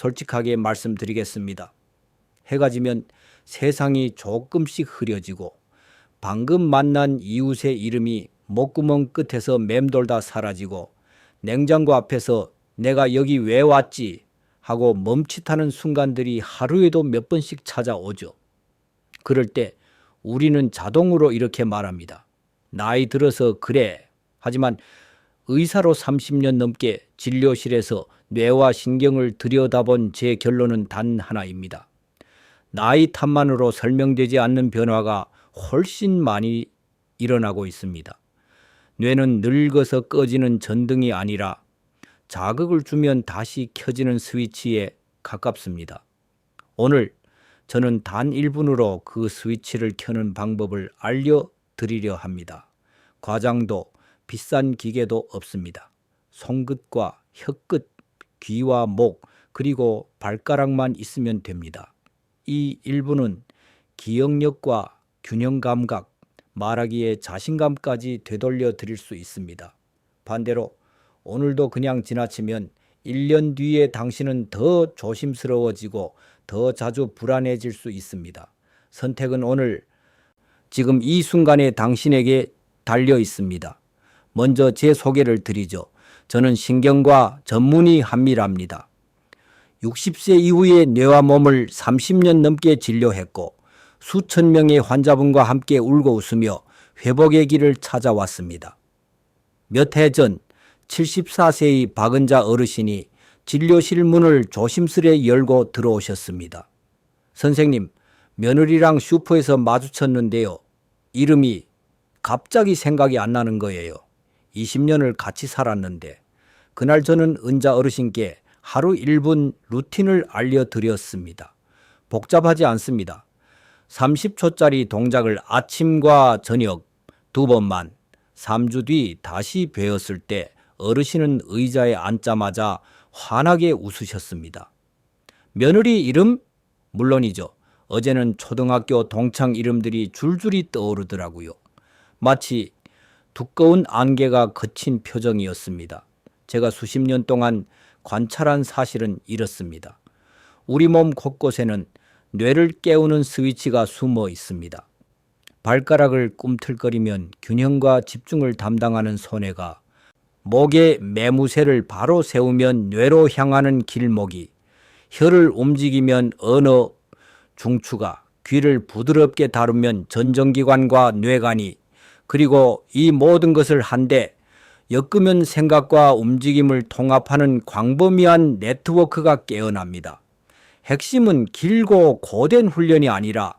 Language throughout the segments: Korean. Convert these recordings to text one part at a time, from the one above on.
솔직하게 말씀드리겠습니다. 해가 지면 세상이 조금씩 흐려지고 방금 만난 이웃의 이름이 목구멍 끝에서 맴돌다 사라지고 냉장고 앞에서 내가 여기 왜 왔지 하고 멈칫하는 순간들이 하루에도 몇 번씩 찾아오죠. 그럴 때 우리는 자동으로 이렇게 말합니다. 나이 들어서 그래. 하지만 의사로 30년 넘게 진료실에서 뇌와 신경을 들여다본 제 결론은 단 하나입니다. 나이 탓만으로 설명되지 않는 변화가 훨씬 많이 일어나고 있습니다. 뇌는 늙어서 꺼지는 전등이 아니라 자극을 주면 다시 켜지는 스위치에 가깝습니다. 오늘 저는 단 1분으로 그 스위치를 켜는 방법을 알려드리려 합니다. 과장도 비싼 기계도 없습니다. 손끝과 혀끝, 귀와 목, 그리고 발가락만 있으면 됩니다. 이 1분은 기억력과 균형 감각, 말하기에 자신감까지 되돌려 드릴 수 있습니다. 반대로 오늘도 그냥 지나치면 1년 뒤에 당신은 더 조심스러워지고 더 자주 불안해질 수 있습니다. 선택은 오늘 지금 이 순간에 당신에게 달려 있습니다. 먼저 제 소개를 드리죠. 저는 신경과 전문의 한밀합니다. 60세 이후에 뇌와 몸을 30년 넘게 진료했고 수천 명의 환자분과 함께 울고 웃으며 회복의 길을 찾아왔습니다. 몇 해 전 74세의 박은자 어르신이 진료실 문을 조심스레 열고 들어오셨습니다. 선생님, 며느리랑 슈퍼에서 마주쳤는데요. 이름이 갑자기 생각이 안 나는 거예요. 20년을 같이 살았는데 그날 저는 은자 어르신께 하루 1분 루틴을 알려드렸습니다. 복잡하지 않습니다. 30초짜리 동작을 아침과 저녁 두 번만 3주 뒤 다시 배웠을 때 어르신은 의자에 앉자마자 환하게 웃으셨습니다. 며느리 이름? 물론이죠. 어제는 초등학교 동창 이름들이 줄줄이 떠오르더라고요. 마치 두꺼운 안개가 거친 표정이었습니다. 제가 수십 년 동안 관찰한 사실은 이렇습니다. 우리 몸 곳곳에는 뇌를 깨우는 스위치가 숨어 있습니다. 발가락을 꿈틀거리면 균형과 집중을 담당하는 손해가 목에 매무새를 바로 세우면 뇌로 향하는 길목이 혀를 움직이면 언어 중추가 귀를 부드럽게 다루면 전정기관과 뇌관이 그리고 이 모든 것을 한데 엮으면 생각과 움직임을 통합하는 광범위한 네트워크가 깨어납니다. 핵심은 길고 고된 훈련이 아니라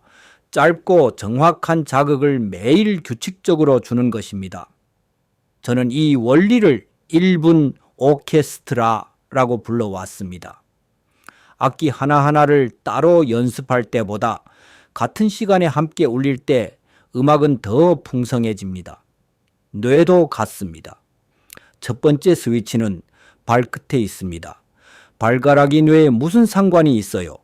짧고 정확한 자극을 매일 규칙적으로 주는 것입니다. 저는 이 원리를 1분 오케스트라라고 불러왔습니다. 악기 하나하나를 따로 연습할 때보다 같은 시간에 함께 울릴 때 음악은 더 풍성해집니다. 뇌도 같습니다. 첫 번째 스위치는 발끝에 있습니다. 발가락이 뇌에 무슨 상관이 있어요?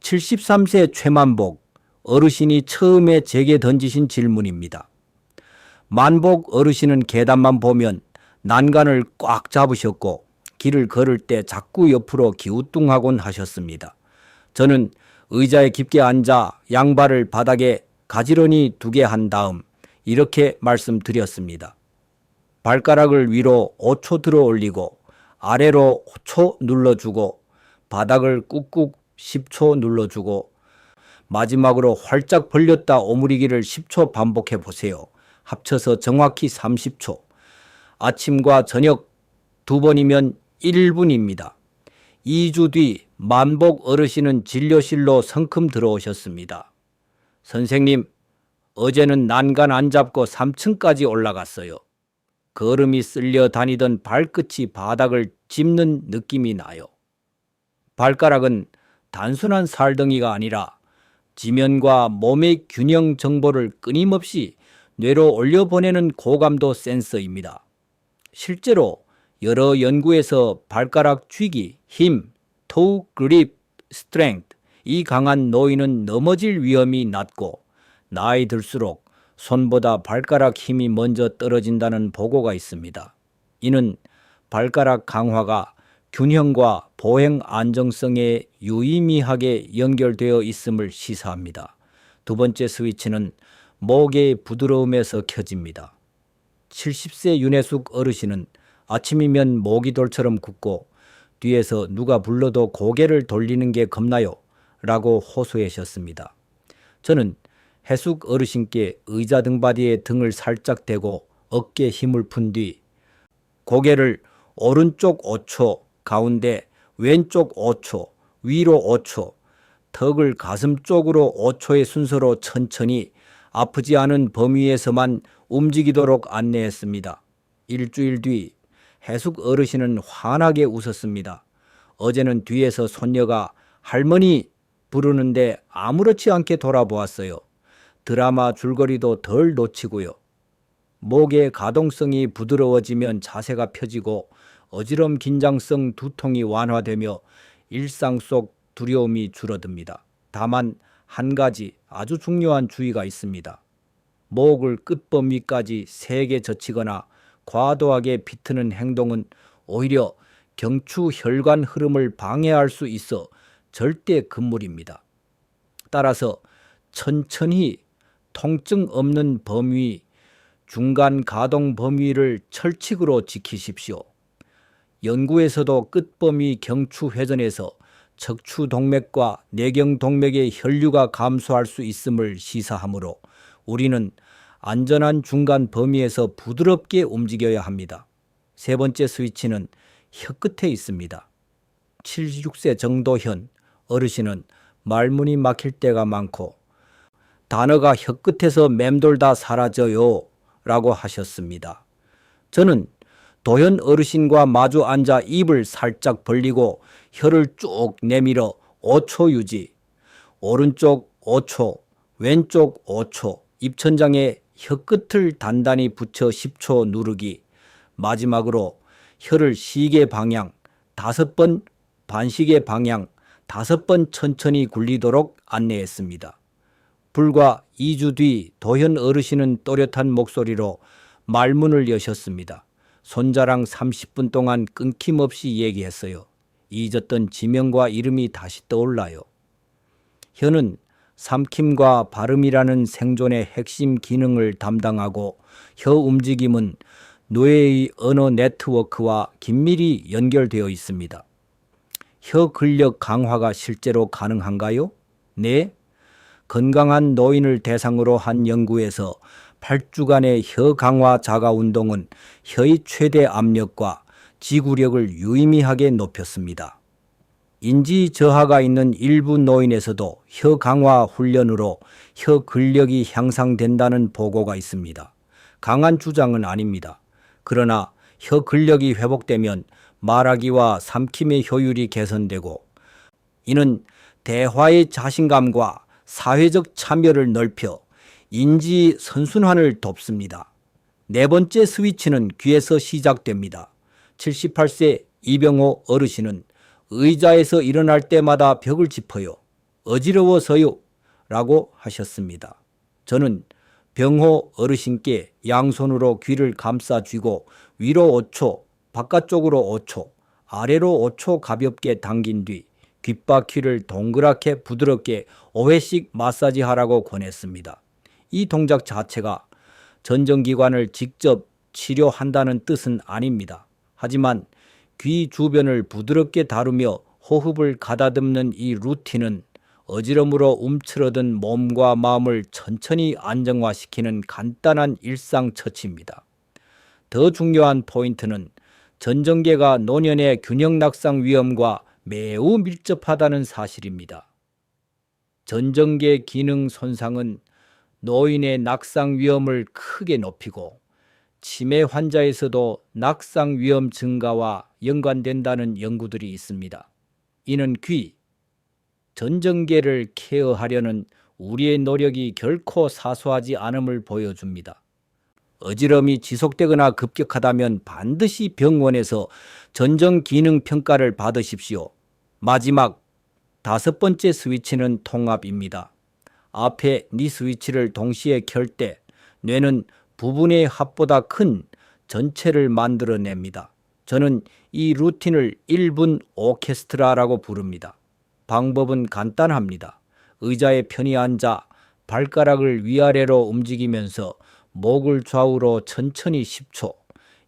73세 최만복 어르신이 처음에 제게 던지신 질문입니다. 만복 어르신은 계단만 보면 난간을 꽉 잡으셨고 길을 걸을 때 자꾸 옆으로 기우뚱하곤 하셨습니다. 저는 의자에 깊게 앉아 양발을 바닥에 가지런히 두게 한 다음 이렇게 말씀드렸습니다. 발가락을 위로 5초 들어 올리고 아래로 5초 눌러주고 바닥을 꾹꾹 10초 눌러주고 마지막으로 활짝 벌렸다 오므리기를 10초 반복해 보세요. 합쳐서 정확히 30초. 아침과 저녁 두 번이면 1분입니다. 2주 뒤 만복 어르신은 진료실로 성큼 들어오셨습니다. 선생님, 어제는 난간 안 잡고 3층까지 올라갔어요. 걸음이 쓸려 다니던 발끝이 바닥을 짚는 느낌이 나요. 발가락은 단순한 살덩이가 아니라 지면과 몸의 균형 정보를 끊임없이 뇌로 올려보내는 고감도 센서입니다. 실제로 여러 연구에서 발가락 쥐기, 힘, 토우 그립, 스트렝트 이 강한 노인은 넘어질 위험이 낮고 나이 들수록 손보다 발가락 힘이 먼저 떨어진다는 보고가 있습니다. 이는 발가락 강화가 균형과 보행 안정성에 유의미하게 연결되어 있음을 시사합니다. 두 번째 스위치는 목의 부드러움에서 켜집니다. 70세 윤혜숙 어르신은 아침이면 목이 돌처럼 굳고 뒤에서 누가 불러도 고개를 돌리는 게 겁나요? 라고 호소하셨습니다. 저는 해숙 어르신께 의자 등받이에 등을 살짝 대고 어깨 힘을 푼 뒤 고개를 오른쪽 5초, 가운데 왼쪽 5초, 위로 5초, 턱을 가슴 쪽으로 5초의 순서로 천천히 아프지 않은 범위에서만 움직이도록 안내했습니다. 일주일 뒤 해숙 어르신은 환하게 웃었습니다. 어제는 뒤에서 손녀가 할머니 부르는데 아무렇지 않게 돌아보았어요. 드라마 줄거리도 덜 놓치고요. 목의 가동성이 부드러워지면 자세가 펴지고 어지럼 긴장성 두통이 완화되며 일상 속 두려움이 줄어듭니다. 다만 한 가지 아주 중요한 주의가 있습니다. 목을 끝범위까지 세게 젖히거나 과도하게 비트는 행동은 오히려 경추 혈관 흐름을 방해할 수 있어 절대 금물입니다. 따라서 천천히 통증 없는 범위, 중간 가동 범위를 철칙으로 지키십시오. 연구에서도 끝범위 경추 회전에서 척추 동맥과 내경 동맥의 혈류가 감소할 수 있음을 시사하므로 우리는 안전한 중간 범위에서 부드럽게 움직여야 합니다. 세 번째 스위치는 혀 끝에 있습니다. 76세 정도현 어르신은 말문이 막힐 때가 많고 단어가 혀 끝에서 맴돌다 사라져요 라고 하셨습니다. 저는 도현 어르신과 마주 앉아 입을 살짝 벌리고 혀를 쭉 내밀어 5초 유지, 오른쪽 5초, 왼쪽 5초, 입천장에 혀끝을 단단히 붙여 10초 누르기, 마지막으로 혀를 시계 방향, 다섯 번 반시계 방향, 다섯 번 천천히 굴리도록 안내했습니다. 불과 2주 뒤 도현 어르신은 또렷한 목소리로 말문을 여셨습니다. 손자랑 30분 동안 끊김없이 얘기했어요. 잊었던 지명과 이름이 다시 떠올라요. 혀는 삼킴과 발음이라는 생존의 핵심 기능을 담당하고 혀 움직임은 뇌의 언어 네트워크와 긴밀히 연결되어 있습니다. 혀 근력 강화가 실제로 가능한가요? 네. 건강한 노인을 대상으로 한 연구에서 8주간의 혀 강화 자가 운동은 혀의 최대 압력과 지구력을 유의미하게 높였습니다. 인지 저하가 있는 일부 노인에서도 혀 강화 훈련으로 혀 근력이 향상된다는 보고가 있습니다. 강한 주장은 아닙니다. 그러나 혀 근력이 회복되면 말하기와 삼킴의 효율이 개선되고 이는 대화의 자신감과 사회적 참여를 넓혀 인지 선순환을 돕습니다. 네 번째 스위치는 귀에서 시작됩니다. 78세 이병호 어르신은 의자에서 일어날 때마다 벽을 짚어요. 어지러워서요. 라고 하셨습니다. 저는 병호 어르신께 양손으로 귀를 감싸 쥐고 위로 5초, 바깥쪽으로 5초, 아래로 5초 가볍게 당긴 뒤 귓바퀴를 동그랗게 부드럽게 5회씩 마사지하라고 권했습니다. 이 동작 자체가 전정기관을 직접 치료한다는 뜻은 아닙니다. 하지만 귀 주변을 부드럽게 다루며 호흡을 가다듬는 이 루틴은 어지럼으로 움츠러든 몸과 마음을 천천히 안정화시키는 간단한 일상 처치입니다. 더 중요한 포인트는 전정계가 노년의 균형 낙상 위험과 매우 밀접하다는 사실입니다. 전정계 기능 손상은 노인의 낙상 위험을 크게 높이고 치매 환자에서도 낙상 위험 증가와 연관된다는 연구들이 있습니다. 이는 귀, 전정계를 케어하려는 우리의 노력이 결코 사소하지 않음을 보여줍니다. 어지럼이 지속되거나 급격하다면 반드시 병원에서 전정 기능 평가를 받으십시오. 마지막 다섯 번째 스위치는 통합입니다. 앞에 네 스위치를 동시에 켤 때 뇌는 부분의 합보다 큰 전체를 만들어냅니다. 저는 이 루틴을 1분 오케스트라라고 부릅니다. 방법은 간단합니다. 의자에 편히 앉아 발가락을 위아래로 움직이면서 목을 좌우로 천천히 10초,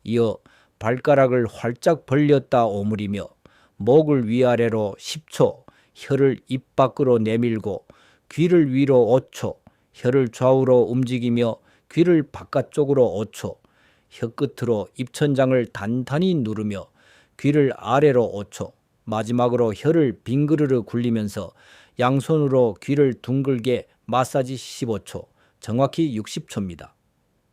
이어 발가락을 활짝 벌렸다 오므리며 목을 위아래로 10초, 혀를 입 밖으로 내밀고 귀를 위로 5초, 혀를 좌우로 움직이며 귀를 바깥쪽으로 5초, 혀 끝으로 입천장을 단단히 누르며 귀를 아래로 5초, 마지막으로 혀를 빙그르르 굴리면서 양손으로 귀를 둥글게 마사지 15초, 정확히 60초입니다.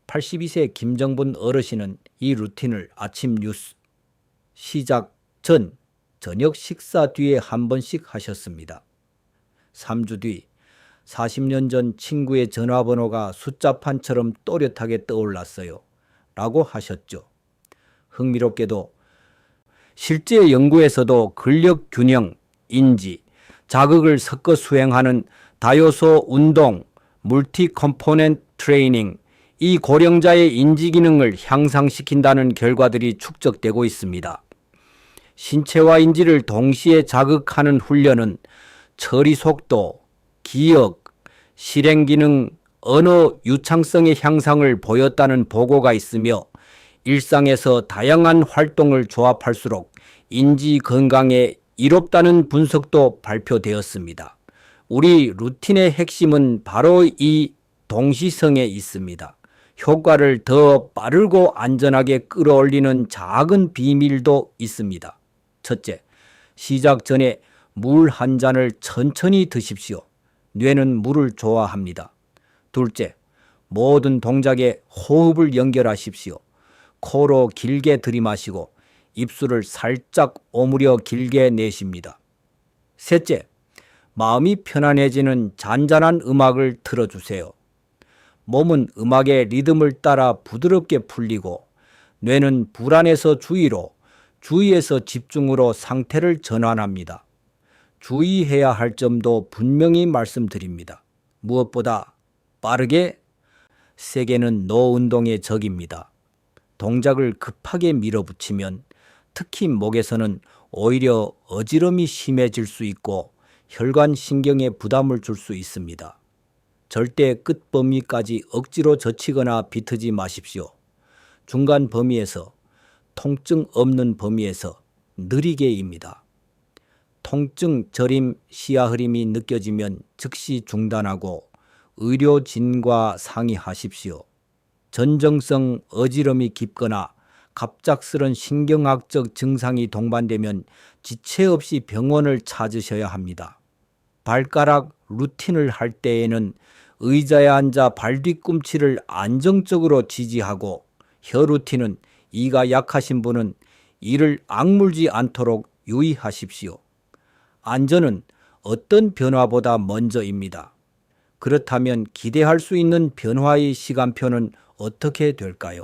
82세 김정분 어르신은 이 루틴을 아침 뉴스 시작 전 저녁 식사 뒤에 한 번씩 하셨습니다. 3주 뒤 40년 전 친구의 전화번호가 숫자판처럼 또렷하게 떠올랐어요. 라고 하셨죠. 흥미롭게도 실제 연구에서도 근력 균형, 인지, 자극을 섞어 수행하는 다요소 운동, 물티 컴포넨트 트레이닝, 이 고령자의 인지 기능을 향상시킨다는 결과들이 축적되고 있습니다. 신체와 인지를 동시에 자극하는 훈련은 처리 속도, 기억, 실행 기능, 언어 유창성의 향상을 보였다는 보고가 있으며 일상에서 다양한 활동을 조합할수록 인지 건강에 이롭다는 분석도 발표되었습니다. 우리 루틴의 핵심은 바로 이 동시성에 있습니다. 효과를 더 빠르고 안전하게 끌어올리는 작은 비밀도 있습니다. 첫째, 시작 전에 물 한 잔을 천천히 드십시오. 뇌는 물을 좋아합니다. 둘째, 모든 동작에 호흡을 연결하십시오. 코로 길게 들이마시고 입술을 살짝 오므려 길게 내쉽니다. 셋째, 마음이 편안해지는 잔잔한 음악을 틀어주세요. 몸은 음악의 리듬을 따라 부드럽게 풀리고 뇌는 불안에서 주의로, 주의에서 집중으로 상태를 전환합니다. 주의해야 할 점도 분명히 말씀드립니다. 무엇보다 빠르게 세게는 노 운동의 적입니다. 동작을 급하게 밀어붙이면 특히 목에서는 오히려 어지럼이 심해질 수 있고 혈관 신경에 부담을 줄 수 있습니다. 절대 끝 범위까지 억지로 젖히거나 비트지 마십시오. 중간 범위에서 통증 없는 범위에서 느리게입니다. 통증 저림 시야 흐림이 느껴지면 즉시 중단하고 의료진과 상의하십시오. 전정성 어지럼이 깊거나 갑작스런 신경학적 증상이 동반되면 지체 없이 병원을 찾으셔야 합니다. 발가락 루틴을 할 때에는 의자에 앉아 발 뒤꿈치를 안정적으로 지지하고 혀 루틴은 이가 약하신 분은 이를 악물지 않도록 유의하십시오. 안전은 어떤 변화보다 먼저입니다. 그렇다면 기대할 수 있는 변화의 시간표는 어떻게 될까요?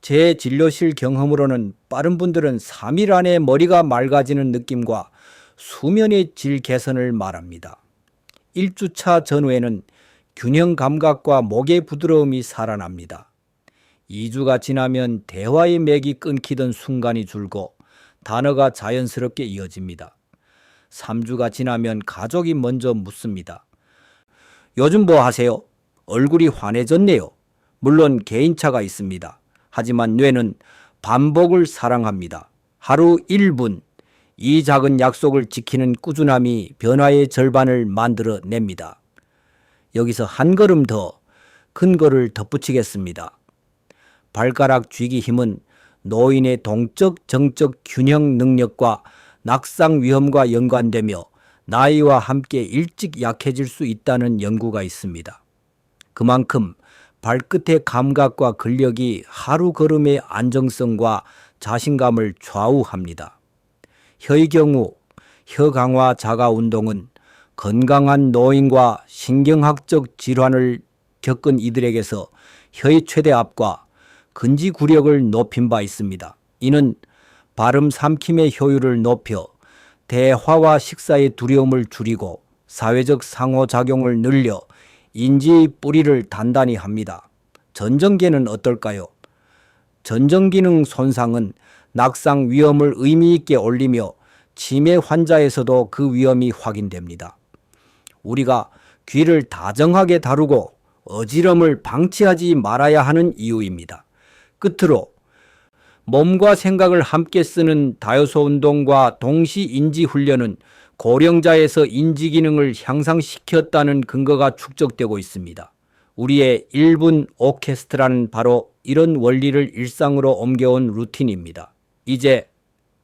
제 진료실 경험으로는 빠른 분들은 3일 안에 머리가 맑아지는 느낌과 수면의 질 개선을 말합니다. 1주차 전후에는 균형 감각과 목의 부드러움이 살아납니다. 2주가 지나면 대화의 맥이 끊기던 순간이 줄고 단어가 자연스럽게 이어집니다. 3주가 지나면 가족이 먼저 묻습니다. 요즘 뭐 하세요? 얼굴이 환해졌네요. 물론 개인차가 있습니다. 하지만 뇌는 반복을 사랑합니다. 하루 1분 이 작은 약속을 지키는 꾸준함이 변화의 절반을 만들어 냅니다. 여기서 한 걸음 더 큰 거를 덧붙이겠습니다. 발가락 쥐기 힘은 노인의 동적 정적 균형 능력과 낙상 위험과 연관되며 나이와 함께 일찍 약해질 수 있다는 연구가 있습니다. 그만큼 발끝의 감각과 근력이 하루 걸음의 안정성과 자신감을 좌우합니다. 혀의 경우 혀 강화 자가 운동은 건강한 노인과 신경학적 질환을 겪은 이들에게서 혀의 최대 압과 근지 구력을 높인 바 있습니다. 이는 발음 삼킴의 효율을 높여 대화와 식사의 두려움을 줄이고 사회적 상호작용을 늘려 인지의 뿌리를 단단히 합니다. 전정기는 어떨까요? 전정기능 손상은 낙상 위험을 의미 있게 올리며 치매 환자에서도 그 위험이 확인됩니다. 우리가 귀를 다정하게 다루고 어지럼을 방치하지 말아야 하는 이유입니다. 끝으로 몸과 생각을 함께 쓰는 다요소 운동과 동시 인지 훈련은 고령자에서 인지 기능을 향상시켰다는 근거가 축적되고 있습니다. 우리의 1분 오케스트라는 바로 이런 원리를 일상으로 옮겨온 루틴입니다. 이제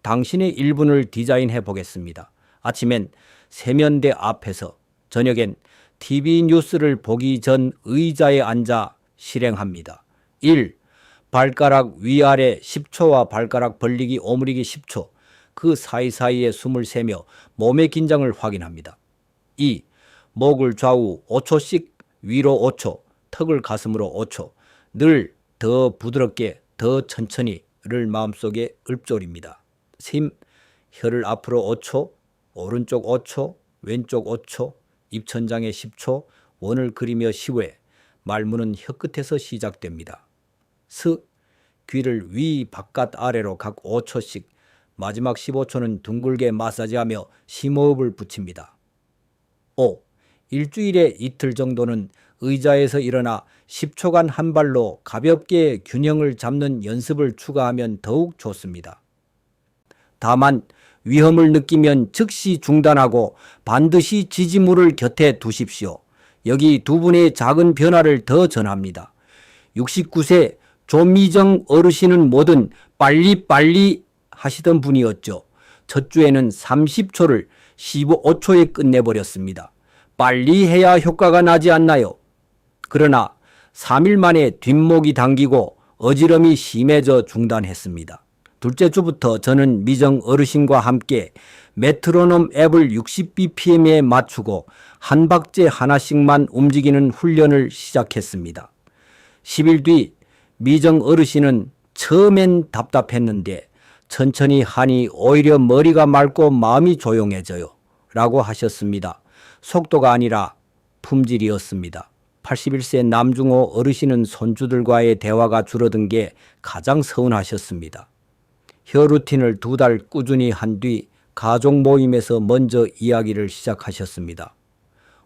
당신의 1분을 디자인해 보겠습니다. 아침엔 세면대 앞에서 저녁엔 TV 뉴스를 보기 전 의자에 앉아 실행합니다. 1. 발가락 위아래 10초와 발가락 벌리기 오므리기 10초. 그 사이사이에 숨을 쉬며 몸의 긴장을 확인합니다. 2. 목을 좌우 5초씩 위로 5초, 턱을 가슴으로 5초. 늘 더 부드럽게, 더 천천히 를 마음속에 읊조립니다. 3. 혀를 앞으로 5초, 오른쪽 5초, 왼쪽 5초, 입천장에 10초, 원을 그리며 10회, 말문은 혀끝에서 시작됩니다. 스, 귀를 위, 바깥, 아래로 각 5초씩, 마지막 15초는 둥글게 마사지하며 심호흡을 붙입니다. 5. 일주일에 이틀 정도는 의자에서 일어나 10초간 한 발로 가볍게 균형을 잡는 연습을 추가하면 더욱 좋습니다. 다만 위험을 느끼면 즉시 중단하고 반드시 지지물을 곁에 두십시오. 여기 두 분의 작은 변화를 더 전합니다. 69세 조미정 어르신은 뭐든 빨리빨리 하시던 분이었죠. 첫 주에는 30초를 15초에 끝내버렸습니다. 빨리 해야 효과가 나지 않나요? 그러나 3일 만에 뒷목이 당기고 어지럼이 심해져 중단했습니다. 둘째 주부터 저는 미정 어르신과 함께 메트로놈 앱을 60bpm에 맞추고 한 박제 하나씩만 움직이는 훈련을 시작했습니다. 10일 뒤 미정 어르신은 처음엔 답답했는데 천천히 하니 오히려 머리가 맑고 마음이 조용해져요. 라고 하셨습니다. 속도가 아니라 품질이었습니다. 81세 남중호 어르신은 손주들과의 대화가 줄어든 게 가장 서운하셨습니다. 혀 루틴을 두 달 꾸준히 한 뒤 가족 모임에서 먼저 이야기를 시작하셨습니다.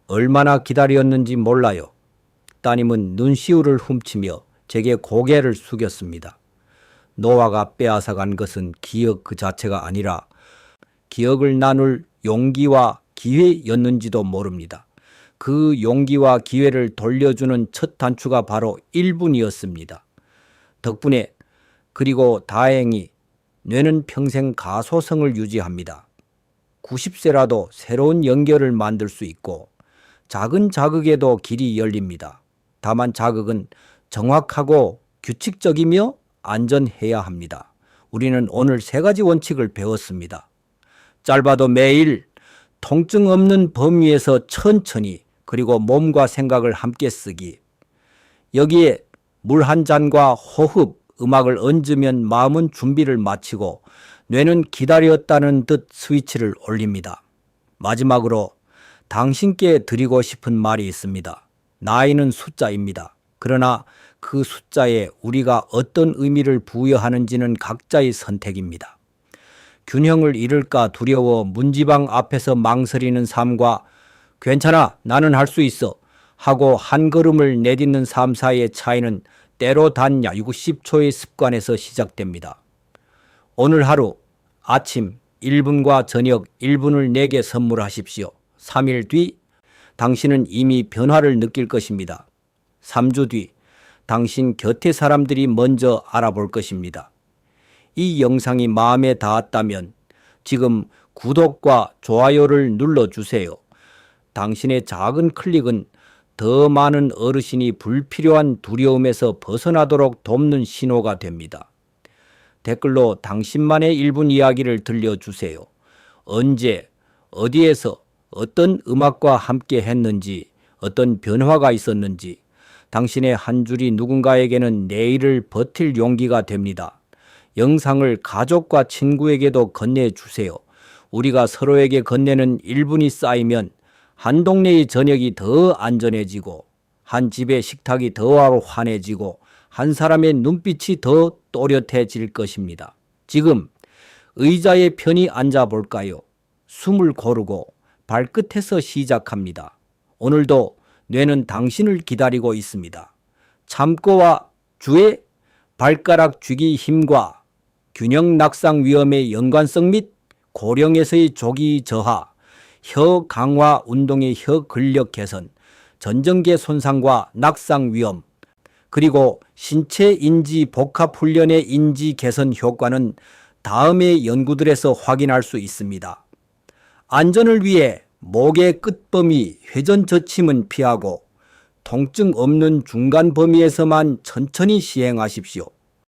얼마나 기다렸는지 몰라요. 따님은 눈시울을 훔치며 제게 고개를 숙였습니다. 노아가 빼앗아간 것은 기억 그 자체가 아니라 기억을 나눌 용기와 기회였는지도 모릅니다. 그 용기와 기회를 돌려주는 첫 단추가 바로 1분이었습니다. 덕분에 그리고 다행히 뇌는 평생 가소성을 유지합니다. 90세라도 새로운 연결을 만들 수 있고 작은 자극에도 길이 열립니다. 다만 자극은 정확하고 규칙적이며 안전해야 합니다. 우리는 오늘 세 가지 원칙을 배웠습니다. 짧아도 매일 통증 없는 범위에서 천천히 그리고 몸과 생각을 함께 쓰기. 여기에 물 한 잔과 호흡, 음악을 얹으면 마음은 준비를 마치고 뇌는 기다렸다는 듯 스위치를 올립니다. 마지막으로 당신께 드리고 싶은 말이 있습니다. 나이는 숫자입니다. 그러나 그 숫자에 우리가 어떤 의미를 부여하는지는 각자의 선택입니다. 균형을 잃을까 두려워 문지방 앞에서 망설이는 삶과 괜찮아, 나는 할 수 있어 하고 한 걸음을 내딛는 삶 사이의 차이는 때로 단 60초의 습관에서 시작됩니다. 오늘 하루 아침 1분과 저녁 1분을 내게 선물하십시오. 3일 뒤 당신은 이미 변화를 느낄 것입니다. 3주 뒤 당신 곁의 사람들이 먼저 알아볼 것입니다. 이 영상이 마음에 닿았다면 지금 구독과 좋아요를 눌러주세요. 당신의 작은 클릭은 더 많은 어르신이 불필요한 두려움에서 벗어나도록 돕는 신호가 됩니다. 댓글로 당신만의 1분 이야기를 들려주세요. 언제, 어디에서, 어떤 음악과 함께 했는지, 어떤 변화가 있었는지, 당신의 한 줄이 누군가에게는 내일을 버틸 용기가 됩니다. 영상을 가족과 친구에게도 건네주세요. 우리가 서로에게 건네는 1분이 쌓이면 한 동네의 저녁이 더 안전해지고 한 집의 식탁이 더 환해지고 한 사람의 눈빛이 더 또렷해질 것입니다. 지금 의자에 편히 앉아 볼까요? 숨을 고르고 발끝에서 시작합니다. 오늘도 뇌는 당신을 기다리고 있습니다. 참고와 주의 발가락 쥐기 힘과 균형 낙상 위험의 연관성 및 고령에서의 조기 저하, 혀 강화 운동의 혀 근력 개선, 전정계 손상과 낙상 위험, 그리고 신체 인지 복합 훈련의 인지 개선 효과는 다음의 연구들에서 확인할 수 있습니다. 안전을 위해 목의 끝범위 회전 저침은 피하고 통증 없는 중간 범위에서만 천천히 시행하십시오.